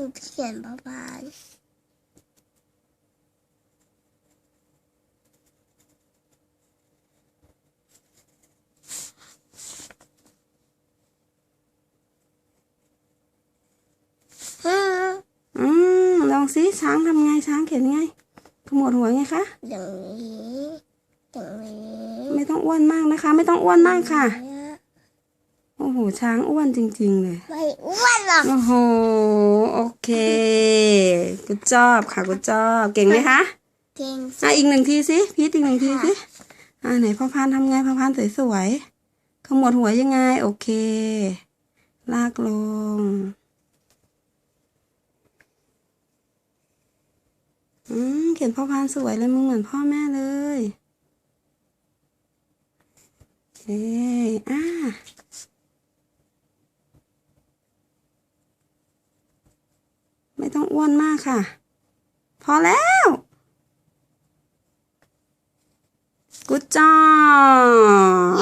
นูเขียนประมาณฮึอืมลองสิช้างทำไงช้างเขียนไงขมวดหัวไงคะอย่างนี้อย่างนี้ไม่ต้องอ้วนมากนะคะ ไม่ต้องอ้วนมากค่ะเนี่ยโอ้โหช้างอ้วนจริง ๆ เลย ไม่อ้วนหรอก โอ้โห โอเคกุจอบค่ะกุจอบ เก่งไหมคะ เก่งอะอีกหนึ่งทีสิ พีทอีกหนึ่งทีสิ อ่าไหนพ่อพานทำไงพ่อพานสวยๆขมวดหัวยังไง โอเค ลากลง อืมเขียนพ่อพานสวยเลยมึงเหมือนพ่อแม่เลยโอเคอ่า ไม่ต้องอ้วนมากค่ะ พอแล้ว Good job